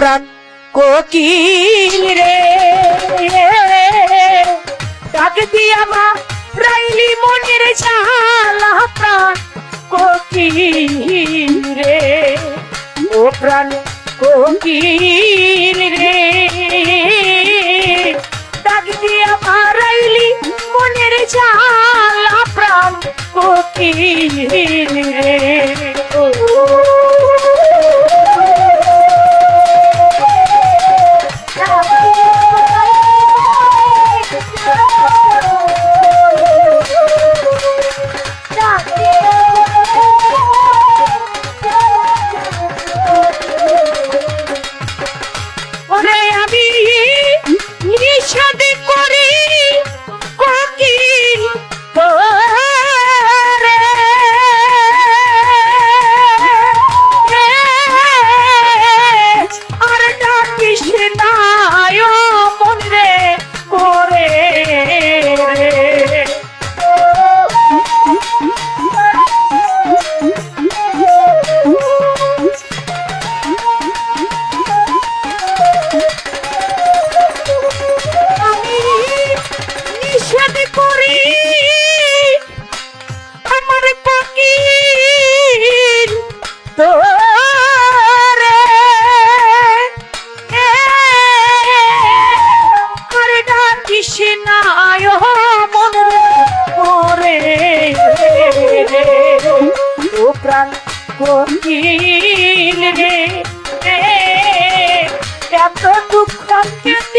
প্রাণ কোকিল রে। ডাক দিয়া মা, রাইলি মনের জ্বালা প্রাণ কোকিল রে। ও প্রাণ কোকিল রে। ডাক দিয়া মা, রাইলি মনের জ্বালা প্রাণ কোকিল রে।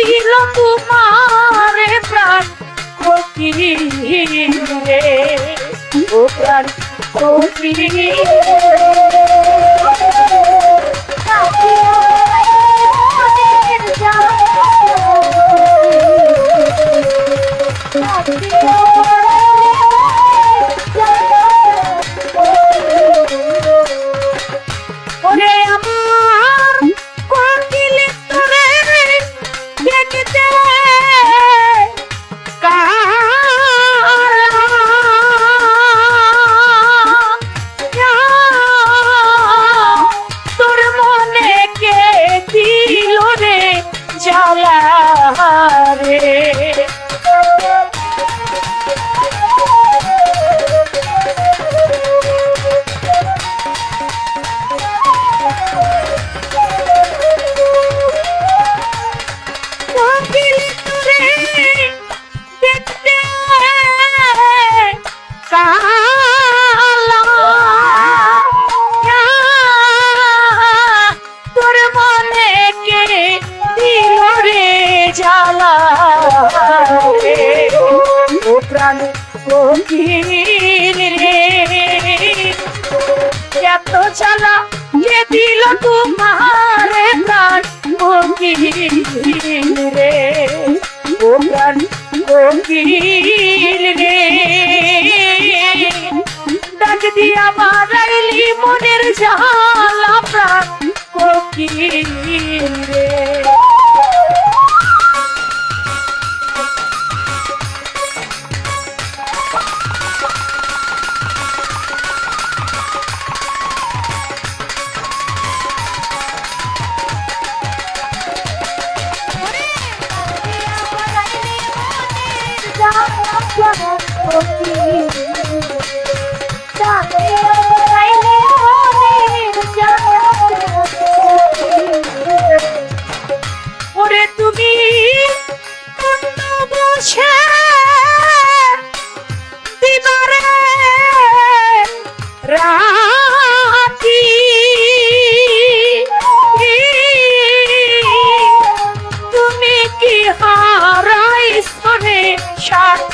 দিল তোমার প্রাণ। ক্ষতি রে ও প্রাণ কোকিল জ্বালা রে। জ্বালা ও প্রাণ এত জ্বালা কে দিল তোমার প্রাণ কোকিল রে। ও প্রাণ কোকিল রে। ডাক দিয়া মারাইলি মনের জ্বালা প্রাণ কোকিল রে। Thank you.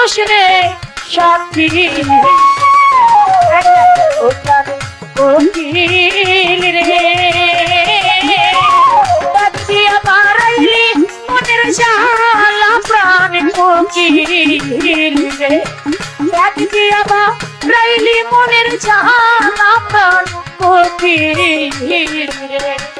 মানুষ রে সাথী কোকিল রে। বাতিয়া বাড়াইলি মনের জালা প্রাণ কোকিল রে। বাতিয়া বাড়াইলি মনের প্রাণ কোকিল রে।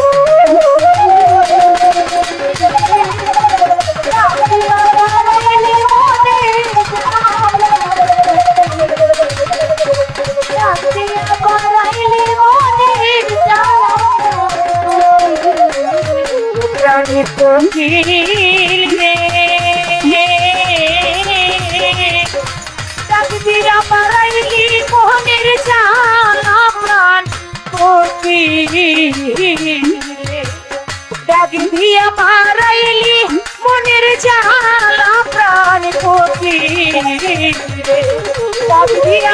প্রাণী কোকিল রে ডাক দিয়া বাড়াইলি মনের জালা প্রাণ কোকিল রে ডাক দিয়া বাড়াইলি মনের জালা প্রাণ কোকিল রে ডাক দিয়া